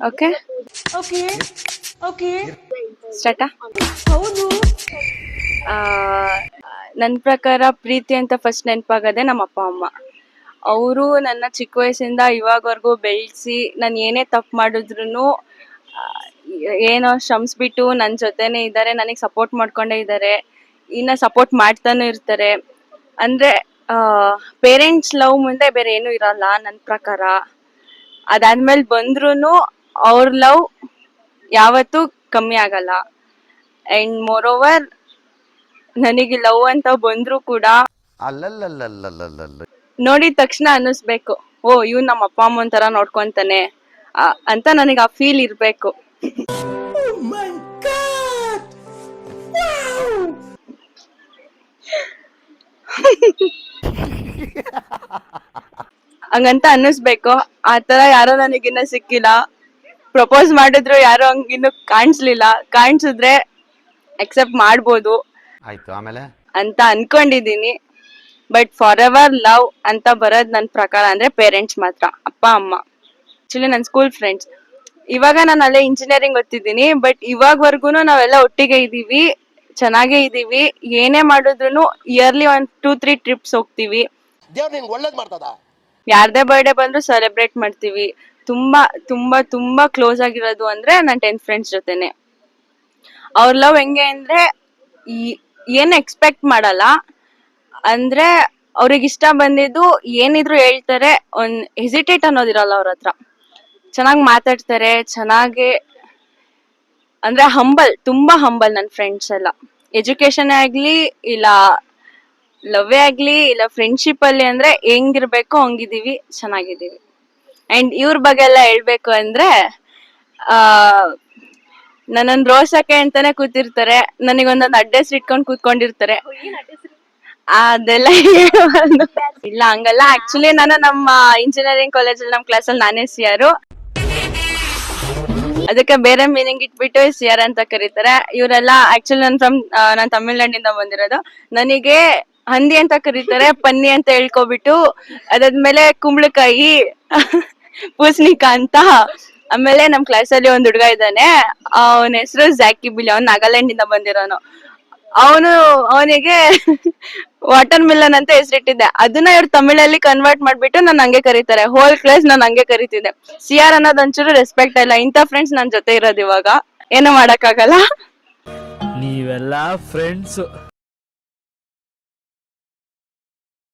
Okay okay okay start ಹೌದು. ನನ್ನ ಪ್ರಕಾರ ಪ್ರೀತಿ ಅಂತ ಫಸ್ಟ್ ನೆನಪಾಗದೆ ನಮ್ಮ ಅಪ್ಪ ಅಮ್ಮ. ಅವರು ನನ್ನ ಚಿಕ್ಕ ವಯಸ್ಸಿಂದ ಇವಾಗವರೆಗೂ ಬೆಳೆಸಿ ನಾನು ಏನೇ ತಪ್ಪು ಮಾಡಿದ್ರು ಏನೋ ಶ್ರಮಿಸ್ಬಿಟ್ಟು ನನ್ನ ಜೊತೆನೇ ಇದ್ದಾರೆ ನನಗೆ ಸಪೋರ್ಟ್ ಮಾಡ್ಕೊಂಡೇ ಇದ್ದಾರೆ. ಇನ್ನು ಸಪೋರ್ಟ್ ಮಾಡ್ತಾನೂ ಇರ್ತಾರೆ. ಅಂದರೆ ಪೇರೆಂಟ್ಸ್ ಲವ್ ಮುಂದೆ ಬೇರೆ ಏನೂ ಇರಲ್ಲ ನನ್ನ ಪ್ರಕಾರ. ಅದಾದ್ಮೇಲೆ ಬಂದ್ರೂ ಅವ್ರ ಲವ್ ಯಾವತ್ತೂ ಕಮ್ಮಿ ಆಗಲ್ಲ. ಅಂಡ್ ಮೋರ್ ಓವರ್ ನನಗೆ ಲವ್ ಅಂತ ಬಂದ್ರು ಕೂಡ ಅಲ್ಲಲ್ಲಲ್ಲಲ್ಲಲ್ಲಲ್ಲ. ನೋಡಿದ ತಕ್ಷಣ ಅನ್ನಿಸ್ಬೇಕು ಓ ಇವ್ ನಮ್ಮ ಅಪ್ಪ ಅಮ್ಮನ ತರ ನೋಡ್ಕೊಂತಾನೆ ಆ, ಅಂತ ನನಗೆ ಆ ಫೀಲ್ ಇರ್ಬೇಕು. ಹಂಗಂತ ಅನ್ನಿಸ್ಬೇಕು ಆ ತರ ಯಾರೋ ನನಗಿನ್ನ ಸಿಕ್ಕಿಲ್ಲ. ಪ್ರಪೋಸ್ ಮಾಡಿದ್ರು ಯಾರು ಹಂಗ ಹಂಗಿನ್ನು ಕಾಣಿಸ್ಲಿಲ್ಲ. ಕಾಣಿಸಿದ್ರೆ ಅಕ್ಸೆಪ್ಟ್ ಮಾಡ್ಬೋದು. ಆಯ್ತು ಆಮೇಲೆ? ಅಂತ ಅನ್ಕೊಂಡಿದೀನಿ. ಬಟ್ ಫಾರ್ ಎವರ್ ಲವ್ ಅಂತ ಬರೋದ್ ನನ್ನ ಪ್ರಕಾರ ಅಂದ್ರೆ ಪೇರೆಂಟ್ಸ್ ಮಾತ್ರ ಅಪ್ಪ ಅಮ್ಮ. ಆಕ್ಚುಲಿ ನನ್ನ ಸ್ಕೂಲ್ ಫ್ರೆಂಡ್ಸ್ ಇವಾಗ ನಾನು ಅಲ್ಲೇ ಇಂಜಿನಿಯರಿಂಗ್ ಓದ್ತಿದ್ದೀನಿ ಬಟ್ ಇವಾಗವರೆಗೂ ನಾವೆಲ್ಲ ಒಟ್ಟಿಗೆ ಇದ್ದೀವಿ ಚೆನ್ನಾಗೇ ಇದ್ದೀವಿ ಏನೇ ಮಾಡಿದ್ರು ಇಯರ್ಲಿ ಒಂದ್ ಟೂ ತ್ರೀ ಟ್ರಿಪ್ಸ್ ಹೋಗ್ತೀವಿ. ದೇವ್ರು ನಿನ್ಗೆ ಒಳ್ಳೇದ್ ಮಾಡ್ತದ? ಯಾರ್ದೇ ಬರ್ಡೇ ಬಂದ್ರು ಸೆಲೆಬ್ರೇಟ್ ಮಾಡ್ತೀವಿ. ತುಂಬಾ ತುಂಬಾ ತುಂಬಾ ಕ್ಲೋಸ್ ಆಗಿರೋದು ಅಂದ್ರೆ ನನ್ನ ಟೆನ್ ಫ್ರೆಂಡ್ಸ್ ಜೊತೆನೆ. ಅವ್ರ ಲವ್ ಹೆಂಗೆ ಅಂದ್ರೆ ಏನ್ ಎಕ್ಸ್ಪೆಕ್ಟ್ ಮಾಡಲ್ಲ. ಅಂದ್ರೆ ಅವ್ರಿಗೆ ಇಷ್ಟ ಬಂದಿದ್ದು ಏನಿದ್ರು ಹೇಳ್ತಾರೆ, ಒಂದ್ ಹೆಸಿಟೇಟ್ ಅನ್ನೋದಿರಲ್ಲ ಅವ್ರ ಹತ್ರ. ಚೆನ್ನಾಗಿ ಮಾತಾಡ್ತಾರೆ, ಚೆನ್ನಾಗಿ, ಅಂದ್ರೆ ಹಂಬಲ್ ತುಂಬಾ ಹಂಬಲ್ ನನ್ನ ಫ್ರೆಂಡ್ಸ್ ಎಲ್ಲ. ಎಜುಕೇಶನ್ ಆಗ್ಲಿ, ಇಲ್ಲ ಲವ್ ಆಗ್ಲಿ, ಇಲ್ಲ ಫ್ರೆಂಡ್ಶಿಪ್ ಅಲ್ಲಿ ಅಂದ್ರೆ ಹೆಂಗಿರ್ಬೇಕು ಹಂಗಿದೀವಿ ಚೆನ್ನಾಗಿದೀವಿ ಅಂಡ್ ಇವ್ರ ಬಗ್ಗೆ ಎಲ್ಲ ಹೇಳ್ಬೇಕು ಅಂದ್ರೆ, ಆ ನನ್ನನ್ ರೋಸಕ್ಕೆ ಅಂತಾನೆ ಕೂತಿರ್ತಾರೆ. ನನಗೊಂದೊಂದು ಅಡ್ರೆಸ್ ಇಟ್ಕೊಂಡ್ ಕೂತ್ಕೊಂಡಿರ್ತಾರೆ. ಅದೆಲ್ಲ. ಇಲ್ಲ, ಹಂಗಲ್ಲ. ಆಕ್ಚುಲಿ ನಾನು ನಮ್ಮ ಇಂಜಿನಿಯರಿಂಗ್ ಕಾಲೇಜಲ್ಲಿ ನಮ್ಮ ಕ್ಲಾಸಲ್ಲಿ ನಾನೇ ಸಿಯಾರು ಅದಕ್ಕೆ ಬೇರೆ ಮೀನಿಂಗ್ ಇಟ್ಬಿಟ್ಟು ಸಿಯಾರ್ ಅಂತ ಕರೀತಾರೆ. ಇವರೆಲ್ಲ ಆಕ್ಚುಲಿ ನನ್ ಫ್ರಮ್ ನಾನ್ ತಮಿಳ್ನಾಡಿಂದ ಬಂದಿರೋದು. ನನಗೆ ಹಂದಿ ಅಂತ ಕರೀತಾರೆ, ಪನ್ನಿ ಅಂತ ಹೇಳ್ಕೊಬಿಟ್ಟು, ಅದಾದ್ಮೇಲೆ ಕುಂಬಳಕಾಯಿ. ಪೂಸ್ನಿಕ ಅಂತ ಆಮೇಲೆ ನಮ್ ಕ್ಲಾಸ್ ಅಲ್ಲಿ ಒಂದ್ ಹುಡುಗ ಇದ್ದಾನೆ. ಅವನ ಹೆಸರು ಜಾಕಿ ಬಿಲಿ ಅವ್ನ್ ನಾಗಾಲ್ಯಾಂಡ್ ಇಂದ ಬಂದಿರೋನು. ಅವನು, ಅವನಿಗೆ ವಾಟರ್ ಮಿಲನ್ ಅಂತ ಹೆಸರಿಟ್ಟಿದ್ದೆ. ಅದನ್ನ ಇವ್ರು ತಮಿಳಲ್ಲಿ ಕನ್ವರ್ಟ್ ಮಾಡ್ಬಿಟ್ಟು ನಾನು ಹಂಗೆ ಕರೀತಾರೆ. ಹೋಲ್ ಕ್ಲಾಸ್ ನಾನು ಹಂಗೆ ಕರಿತಿದ್ದೆ. ಸಿ ಆರ್ ಅನ್ನೋದೊಂಚೂರು ರೆಸ್ಪೆಕ್ಟ್ ಇಲ್ಲ. ಇಂಥ ಫ್ರೆಂಡ್ಸ್ ನನ್ ಜೊತೆ ಇರೋದು ಇವಾಗ. ಏನು ಮಾಡಕ್ಕಾಗಲ್ಲ. ನೀವೆಲ್ಲ ಫ್ರೆಂಡ್ಸ್